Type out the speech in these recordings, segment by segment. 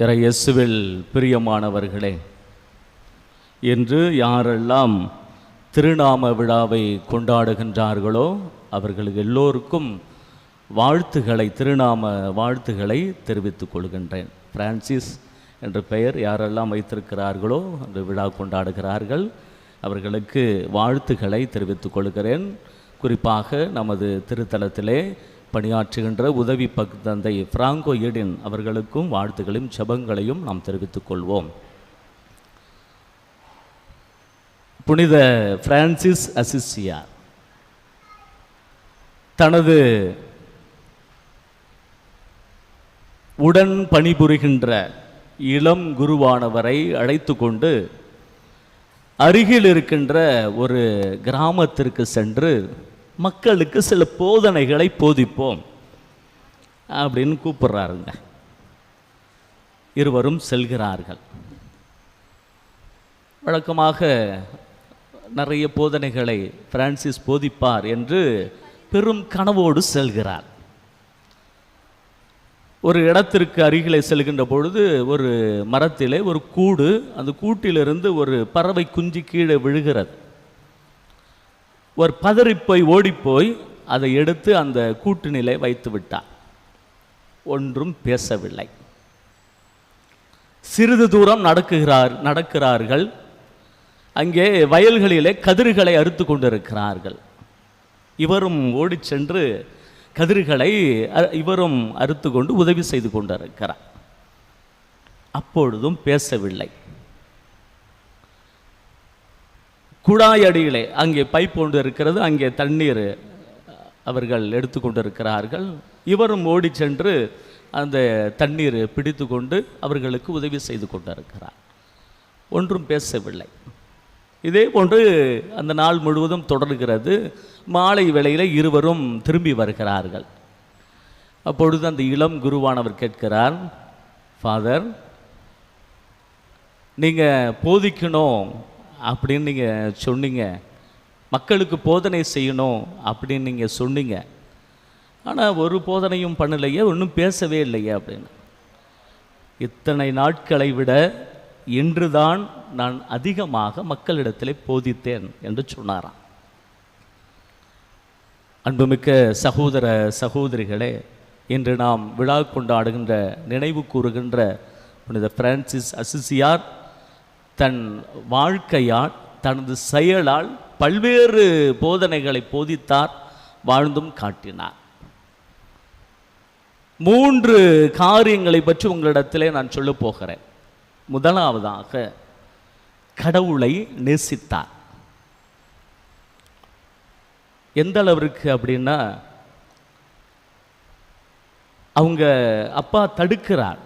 இயேசுவில் பிரியமானவர்களே என்று யாரெல்லாம் திருநாம விழாவை கொண்டாடுகின்றார்களோ அவர்கள் எல்லோருக்கும் வாழ்த்துகளை திருநாம வாழ்த்துகளை தெரிவித்துக் கொள்கின்றேன். பிரான்சிஸ் என்ற பெயர் யாரெல்லாம் வைத்திருக்கிறார்களோ அந்த விழா கொண்டாடுகிறார்கள். அவர்களுக்கு வாழ்த்துக்களை தெரிவித்துக் கொள்கிறேன். குறிப்பாக நமது திருத்தலத்திலே பணியாற்றுகின்ற உதவி பக்தந்தை பிராங்கோ எடின் அவர்களுக்கும் வாழ்த்துக்களையும் ஜபங்களையும் நாம் தெரிவித்துக் கொள்வோம். புனித பிரான்சிஸ் அசிசியா தனது உடன் பணிபுரிகின்ற இளம் குருவானவரை அழைத்து கொண்டு அருகில் இருக்கின்ற ஒரு கிராமத்திற்கு சென்று மக்களுக்கு சில போதனைகளை போதிப்போம் அப்படின்னு கூப்பிடுறாருங்க. இருவரும் செல்கிறார்கள். வழக்கமாக நிறைய போதனைகளை பிரான்சிஸ் போதிப்பார் என்று பெரும் கனவோடு செல்கிறார். ஒரு இடத்திற்கு அருகிலே செல்கின்ற பொழுது ஒரு மரத்திலே ஒரு கூடு அந்த கூட்டிலிருந்து ஒரு பறவை குஞ்சு கீழே விழுகிறது. ஒரு பதறிப்போய் ஓடிப்போய் அதை எடுத்து அந்த கூட்டுநிலை வைத்து விட்டார். ஒன்றும் பேசவில்லை. சிறிது தூரம் நடக்குகிறார் நடக்கிறார்கள். அங்கே வயல்களிலே கதிர்களை அறுத்து கொண்டிருக்கிறார்கள். இவரும் ஓடி சென்று கதிர்களை அ- இவரும் அறுத்து கொண்டு உதவி செய்து கொண்டிருக்கிறார். அப்பொழுதும் பேசவில்லை. குழாய் அடியிலே அங்கே பைப் ஒன்று இருக்கிறது அங்கே தண்ணீர் அவர்கள் எடுத்துக்கொண்டிருக்கிறார்கள் இவரும் ஓடி சென்று அந்த தண்ணீர் பிடித்து கொண்டு அவர்களுக்கு உதவி செய்து கொண்டிருக்கிறார். ஒன்றும் பேசவில்லை. இதே போன்று அந்த நாள் முழுவதும் தொடர்கிறது. மாலை வேளையில் இருவரும் திரும்பி வருகிறார்கள். அப்பொழுது அந்த இளம் குருவானவர் கேட்கிறார் ஃபாதர் நீங்கள் போதிக்கணும். அப்படின்னு நீங்கள் சொன்னீங்க. மக்களுக்கு போதனை செய்யணும் அப்படின்னு நீங்கள் சொன்னீங்க. ஆனால் ஒரு போதனையும் பண்ணலையே ஒன்றும் பேசவே இல்லையே அப்படின்னு. இத்தனை நாட்களை விட இன்றுதான் நான் அதிகமாக மக்களிடத்தில் போதித்தேன் என்று சொன்னாராம். அன்புமிக்க சகோதர சகோதரிகளே இன்று நாம் விழா கொண்டாடுகின்ற நினைவு கூறுகின்ற புனித பிரான்சிஸ் அசிசியார் தன் வாழ்க்கையால் தனது செயலால் பல்வேறு போதனைகளை போதித்தார் வாழ்ந்தும் காட்டினார். மூன்று காரியங்களை பற்றி உங்களிடத்திலே நான் சொல்லப் போகிறேன். முதலாவதாக கடவுளை நேசித்தார். எந்த அளவிற்கு அப்படின்னா அவங்க அப்பா தடுக்கிறார்.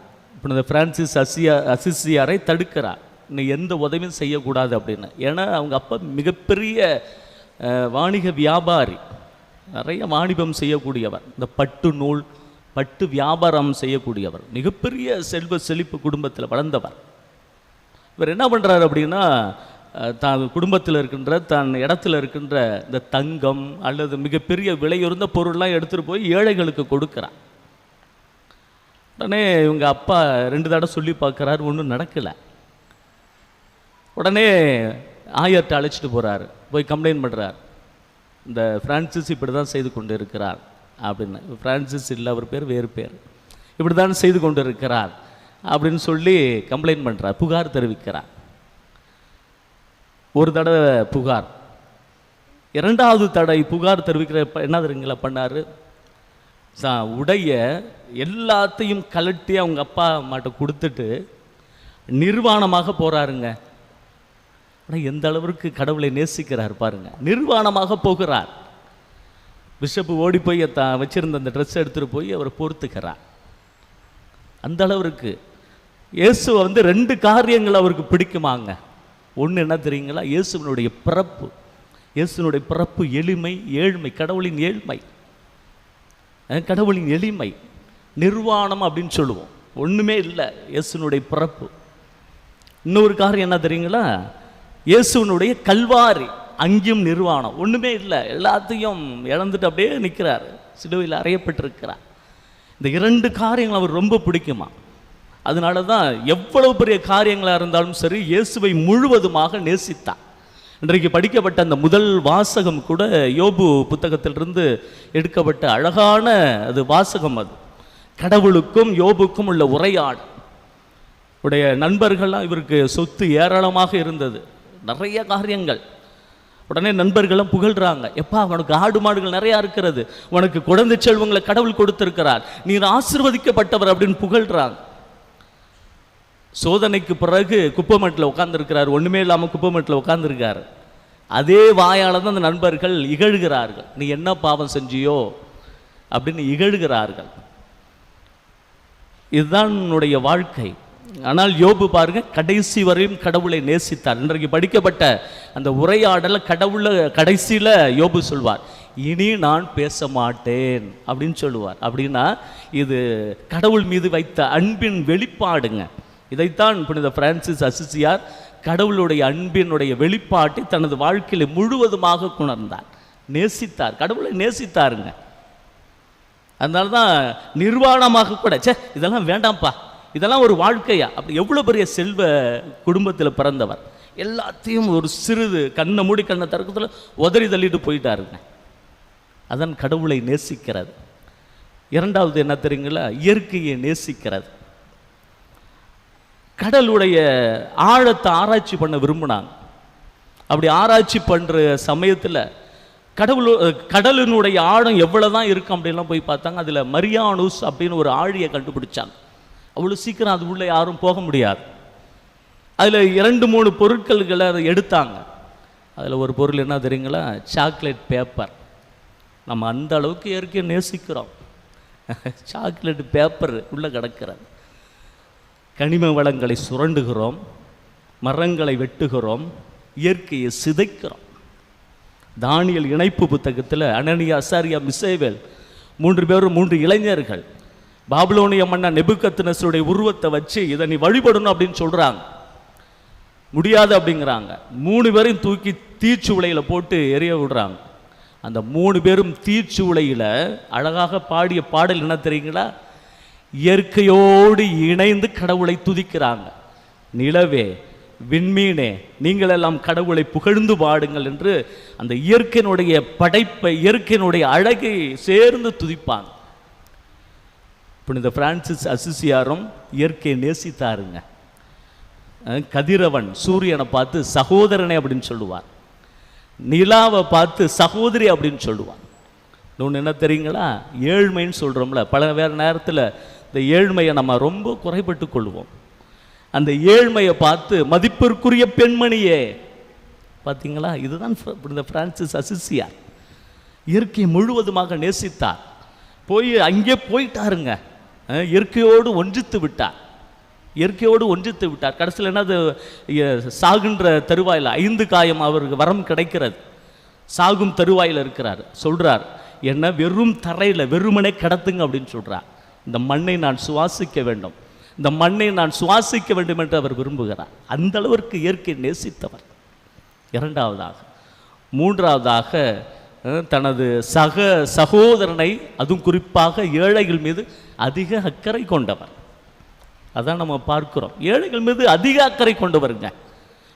புனித பிரான்சிஸ் அசியா அசிசியாரை தடுக்கிறார். நீ எந்த உதவியும் செய்யக்கூடாது அப்படின்னு. ஏன்னா அவங்க அப்பா மிகப்பெரிய வாணிக வியாபாரி. நிறைய வாணிபம் செய்யக்கூடியவர். இந்த பட்டு நூல் பட்டு வியாபாரம் செய்யக்கூடியவர். மிகப்பெரிய செல்வ செழிப்பு குடும்பத்தில் வளர்ந்தவர். இவர் என்ன பண்ணுறாரு அப்படின்னா தான் குடும்பத்தில் இருக்கின்ற தன் இடத்துல இருக்கின்ற இந்த தங்கம் அல்லது மிகப்பெரிய விலையுறந்த பொருள்லாம் எடுத்துகிட்டு போய் ஏழைகளுக்கு கொடுக்குறார். உடனே இவங்க அப்பா ரெண்டு தடவை சொல்லி பார்க்குறாரு ஒன்றும் நடக்கலை. உடனே ஆயர்கிட்ட அழைச்சிட்டு போகிறாரு போய் கம்ப்ளைண்ட் பண்ணுறார் இந்த ஃப்ரான்சிஸ் இப்படி தான் செய்து கொண்டு இருக்கிறார் அப்படின்னு. ஃப்ரான்சிஸ் இல்லை அவர் பேர் வேறு பேர். இப்படி தான் செய்து கொண்டு இருக்கிறார் அப்படின்னு சொல்லி கம்ப்ளைண்ட் பண்ணுறார் புகார் தெரிவிக்கிறார். ஒரு தடவை புகார். இரண்டாவது தடவை புகார் தெரிவிக்கிற என்ன தெரியுங்களா பண்ணார்? சா- உடைய எல்லாத்தையும் கலட்டி அவங்க அப்பா அம்மாட்ட கொடுத்துட்டு நிர்வாணமாக போகிறாருங்க ஆனால் எந்த அளவிற்கு கடவுளை நேசிக்கிறார் பாருங்கள் நிர்வாணமாக போகிறார். பிஷப்பு ஓடி போய் தான் வச்சுருந்த அந்த ட்ரெஸ் எடுத்துகிட்டு போய் அவரை பொறுத்துக்கிறார். அந்த அளவிற்கு இயேசு வந்து ரெண்டு காரியங்கள் அவருக்கு பிடிக்குமாங்க. ஒன்று என்ன தெரியுங்களா? இயேசுவினுடைய பிறப்பு. இயேசுனுடைய பிறப்பு எளிமை ஏழ்மை கடவுளின் ஏழ்மை. கடவுளின் எளிமை. நிர்வாணம் அப்படின்னு சொல்லுவோம். ஒன்றுமே இல்லை. இயேசுனுடைய பிறப்பு. இன்னொரு காரியம் என்ன தெரியுங்களா? இயேசுனுடைய கல்வாரி அங்கேயும் நிர்வாணம். ஒன்றுமே இல்லை. எல்லாத்தையும் இழந்துட்டு அப்படியே நிற்கிறார் சிலுவையில் அறையப்பட்டிருக்கிறார். இந்த இரண்டு காரியங்கள் அவர் ரொம்ப பிடிக்குமா? அதனால தான் எவ்வளவு பெரிய காரியங்களாக இருந்தாலும் சரி இயேசுவை முழுவதுமாக நேசித்தார். இன்றைக்கு படிக்கப்பட்ட அந்த முதல் வாசகம் கூட யோபு புத்தகத்திலிருந்து எடுக்கப்பட்ட அழகான அது வாசகம் அது. கடவுளுக்கும் யோபுக்கும் உள்ள உரையாடு உடைய நண்பர்கள்லாம் இவருக்கு சொத்து ஏராளமாக இருந்தது. நிறைய காரியங்கள். உடனே நண்பர்களும் புகழ்றாங்க. எப்பா உனக்கு ஆடு மாடுகள் நிறையா இருக்கிறது. உனக்கு குழந்தை செல்வங்களை கடவுள் கொடுத்திருக்கிறார். நீர் ஆசிர்வதிக்கப்பட்டவர் அப்படின்னு புகழ்றாங்க. சோதனைக்கு பிறகு குப்பமட்டில் உட்காந்துருக்கிறார் ஒன்றுமே இல்லாமல் குப்பமட்டில் உட்காந்துருக்கார் அதே வாயால் தான் அந்த நண்பர்கள் இகழ்கிறார்கள். நீ என்ன பாவம் செஞ்சியோ? அப்படின்னு இகழுகிறார்கள். இதுதான் உன்னுடைய வாழ்க்கை. ஆனால் யோபு பாருங்க கடைசி வரையும் கடவுளை நேசித்தார். இன்றைக்கு படிக்கப்பட்ட அந்த உரையாடலை கடவுளை கடைசியில் யோபு சொல்வார் இனி நான் பேச மாட்டேன் அப்படின்னு சொல்லுவார். அப்படின்னா இது கடவுள் மீது வைத்த அன்பின் வெளிப்பாடுங்க. இதைத்தான் புனித பிரான்சிஸ் அசிசியார் கடவுளுடைய அன்பினுடைய வெளிப்பாட்டை தனது வாழ்க்கையில் முழுவதுமாக உணர்ந்தார். நேசித்தார். கடவுளை நேசித்தாருங்க. அதனால தான் நிர்வாணமாக கூட சே இதெல்லாம் வேண்டாம்ப்பா. இதெல்லாம் ஒரு வாழ்க்கையா? அப்படி எவ்வளோ பெரிய செல்வ குடும்பத்தில் பிறந்தவர்? எல்லாத்தையும் ஒரு சிறிது கண்ணை மூடி கண்ணை தர்க்கத்தில் உதறி தள்ளிட்டு போயிட்டாருங்க. அதன் கடவுளை நேசிக்கிறது. இரண்டாவது என்ன தெரியுங்களா? இயற்கையை நேசிக்கிறது. கடலுடைய ஆழத்தை ஆராய்ச்சி பண்ண விரும்பினாங்க. அப்படி ஆராய்ச்சி பண்ணுற சமயத்தில் கடவுள் கடலினுடைய ஆழம் எவ்வளோ தான் இருக்கும் அப்படின்லாம் போய் பார்த்தாங்க. அதில் மரியானுஸ் அப்படின்னு ஒரு ஆழியை கண்டுபிடிச்சாங்க. அவ்வளோ சீக்கிரம் அது உள்ளே யாரும் போக முடியாது. அதில் இரண்டு மூணு பொருட்கள்களை அதை எடுத்தாங்க. அதில் ஒரு பொருள் என்ன தெரியுங்களா? Chocolate paper. நம்ம அந்த அளவுக்கு இயற்கையை நேசிக்கிறோம். சாக்லேட் பேப்பர் உள்ளே கிடக்கிறது. கனிம வளங்களை சுரண்டுகிறோம். மரங்களை வெட்டுகிறோம். இயற்கையை சிதைக்கிறோம். தானியல் இணைப்பு புத்தகத்தில் அனனியா அசாரியா மிசேவேல் மூன்று பேரும் மூன்று இளைஞர்கள் பாபிலோனிய மன்னன் நெபுக்கத்தினசருடைய உருவத்தை வச்சு இதை நீ வழிபடணும் அப்படின்னு சொல்கிறாங்க முடியாது அப்படிங்கிறாங்க. மூணு பேரையும் தூக்கி தீச்சுளையில் போட்டு எரிய விடுறாங்க. அந்த மூணு பேரும் தீச்சுளையில் அழகாக பாடிய பாடல் என்ன தெரியுங்களா? இயற்கையோடு இணைந்து கடவுளை துதிக்கிறாங்க. நிலவே விண்மீனே நீங்கள் எல்லாம் கடவுளை புகழ்ந்து பாடுங்கள் என்று அந்த இயற்கையினுடைய படைப்பை இயற்கையினுடைய அழகை சேர்ந்து துதிப்பாங்க. புனித பிரான்சிஸ் அசிசியாரும் இயற்கையை நேசித்தாருங்க. கதிரவன் சூரியனை பார்த்து சகோதரனே அப்படின்னு சொல்லுவார். நிலாவை பார்த்து சகோதரி அப்படின்னு சொல்லுவார். இன்னொன்று என்ன தெரியுங்களா? ஏழ்மைன்னு சொல்கிறோம்ல பல வேறு நேரத்தில் இந்த ஏழ்மையை நம்ம ரொம்ப குறைபட்டு கொள்வோம். அந்த ஏழ்மையை பார்த்து மதிப்பிற்குரிய பெண்மணியே. பார்த்தீங்களா இதுதான் இந்த பிரான்சிஸ் அசிசியார். இயற்கை முழுவதுமாக நேசித்தார். போய் அங்கே போயிட்டாருங்க. இயற்கையோடு ஒன்றித்து விட்டார். இயற்கையோடு ஒன்றித்து விட்டார். கடைசியில் என்னது? சாகுன்ற தருவாயில் ஐந்து காயம் அவருக்கு வரம் கிடைக்கிறது. சாகும் தருவாயில் இருக்கிறார். சொல்கிறார் என்ன வெறும் தரையில் வெறுமனே கிடத்துங்க அப்படின்னு சொல்கிறார் இந்த மண்ணை நான் சுவாசிக்க வேண்டும். இந்த மண்ணை நான் சுவாசிக்க வேண்டும் என்று அவர் விரும்புகிறார். அந்த அளவிற்கு இயற்கை நேசித்தவர். இரண்டாவதாக மூன்றாவதாக தனது சக சகோதரனை அதுவும் குறிப்பாக ஏழைகள் மீது அதிக அக்கறை கொண்டவர். அதான் நம்ம பார்க்குறோம். ஏழைகள் மீது அதிக அக்கறை கொண்டவருங்க.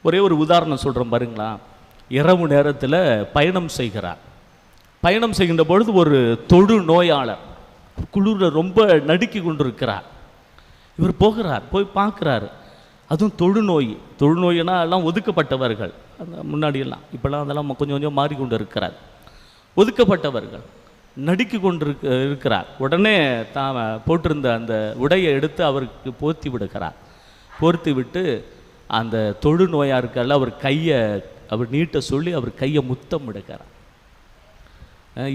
ஒரே ஒரு உதாரணம் சொல்கிறோம் பாருங்களா. இரவு நேரத்தில் பயணம் செய்கிறார். பயணம் செய்கின்ற பொழுது ஒரு தொழு நோயாளர் குளிரில் ரொம்ப நடுக்கி கொண்டிருக்கிறார். இவர் போகிறார் போய் பார்க்குறாரு. அதுவும் தொழுநோய் தொழுநோயினா எல்லாம் ஒதுக்கப்பட்டவர்கள். அந்த முன்னாடியெல்லாம் இப்போல்லாம் அதெல்லாம் கொஞ்சம் கொஞ்சம் மாறிக்கொண்டு இருக்கிறார் ஒதுக்கப்பட்டவர்கள் நடுக்கி கொண்டிருக்க இருக்கிறார். உடனே தான் போட்டிருந்த அந்த உடையை எடுத்து அவருக்கு போர்த்தி விடுகிறார். போர்த்தி விட்டு அந்த தொழுநோயாக இருக்கல அவர் கையை அவர் நீட்ட சொல்லி அவர் கையை முத்தம் விடுகிறார்.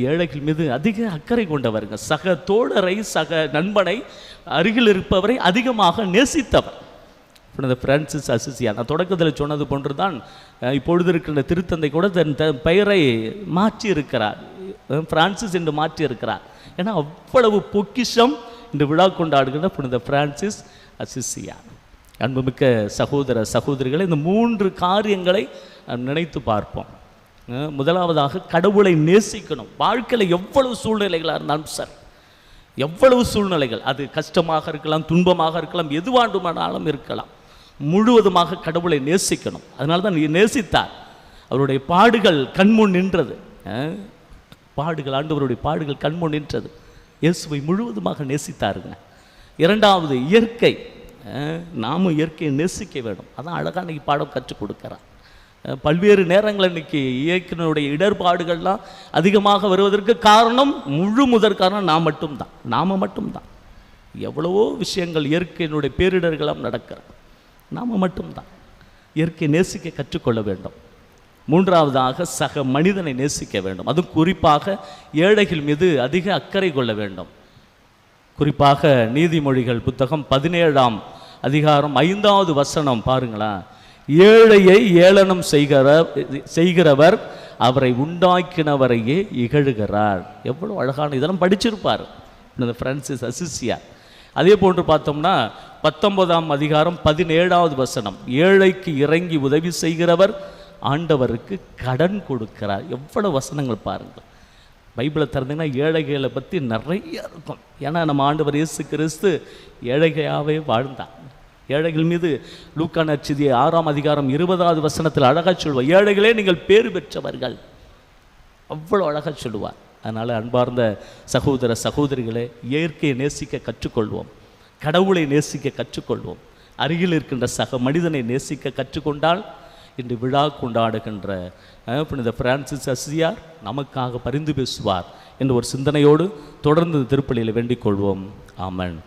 ஏழைகள் மீது அதிக அக்கறை கொண்டவருங்க சக தோழரை சக நண்பனை அருகில் இருப்பவரை அதிகமாக நேசித்தவர். புனித பிரான்சிஸ் அசிசியா. நான் தொடக்கத்தில் சொன்னது போன்று தான் இப்பொழுது இருக்கின்ற திருத்தந்தை கூட தன் தன் பெயரை மாற்றி இருக்கிறார் பிரான்சிஸ் என்று மாற்றி இருக்கிறார் ஏன்னா அவ்வளவு பொக்கிஷம் இந்த விழா கொண்டாடுகின்ற புனித பிரான்சிஸ் அசிசியா. அன்புமிக்க சகோதர சகோதரிகளை இந்த மூன்று காரியங்களை நாம் நினைத்து பார்ப்போம். முதலாவதாக கடவுளை நேசிக்கணும். வாழ்க்கையில் எவ்வளவு சூழ்நிலைகளாக இருந்தாலும் சரி. எவ்வளவு சூழ்நிலைகள். அது கஷ்டமாக இருக்கலாம் துன்பமாக இருக்கலாம் எதுவாண்டுமானாலும் இருக்கலாம். முழுவதுமாக கடவுளை நேசிக்கணும். அதனால தான் நீ நேசித்தார். அவருடைய பாடுகள் கண்முன் நின்றது. பாடுகள் ஆண்டவருடைய பாடுகள் கண்முன் நின்றது. இயேசுவை முழுவதுமாக நேசித்தாருங்க. இரண்டாவது இயற்கை. நாமும் இயற்கையை நேசிக்க வேண்டும். அதான் அழகாக இன்னைக்கு பாடம் கற்றுக் கொடுக்குறான். பல்வேறு நேரங்களில் இன்னைக்கு இயற்கையினுடைய இடர்பாடுகள்லாம் அதிகமாக வருவதற்கு காரணம் முழு முதற் காரணம் நான் மட்டும்தான். நாம் மட்டும்தான். எவ்வளவோ விஷயங்கள் இயற்கையினுடைய பேரிடர்களாம் நடக்கிறது. நாம் மட்டும்தான். இயற்கை நேசிக்க கற்றுக்கொள்ள வேண்டும். மூன்றாவதாக சக மனிதனை நேசிக்க வேண்டும். அதுவும் குறிப்பாக ஏழைகள் மீது அதிக அக்கறை கொள்ள வேண்டும். குறிப்பாக நீதிமொழிகள் புத்தகம் பதினேழாம் அதிகாரம் ஐந்தாவது வசனம் பாருங்களேன். ஏழையை ஏளனம் செய்கிற செய்கிறவர் அவரை உண்டாக்கினவரையே இகழுகிறார். எவ்வளோ அழகான இதெல்லாம் படிச்சிருப்பார். இந்த ஃப்ரான்சிஸ் அசிசியா அதே போன்று பார்த்தோம்னா பத்தொன்பதாம் அதிகாரம் பதினேழாவது வசனம். ஏழைக்கு இறங்கி உதவி செய்கிறவர் ஆண்டவருக்கு கடன் கொடுக்கிறார். எவ்வளவு வசனங்கள் பாருங்கள். பைபிளை திறந்தீங்கன்னா ஏழைகளை பற்றி நிறைய இருக்கும். ஏன்னா நம்ம ஆண்டவர் இயேசு கிறிஸ்து ஏழைகையாகவே வாழ்ந்தான். ஏழைகள் மீது லூக்கான நற்செய்தி ஆறாம் அதிகாரம் இருபதாவது வசனத்தில் அழகாக சொல்வார் ஏழைகளே நீங்கள் பேறு பெற்றவர்கள். அவ்வளோ அழகாக சொல்லுவார் அதனால் அன்பார்ந்த சகோதர சகோதரிகளை இயற்கையை நேசிக்க கற்றுக்கொள்வோம். கடவுளை நேசிக்க கற்றுக்கொள்வோம். அருகில் இருக்கின்ற சக மனிதனை நேசிக்க கற்றுக்கொண்டால் இன்று விழா கொண்டாடுகின்ற புனித பிரான்சிஸ் அசியார் நமக்காக பரிந்து பேசுவார் என்ற ஒரு சிந்தனையோடு தொடர்ந்து திருப்பலியில் வேண்டிக் கொள்வோம். ஆமன்.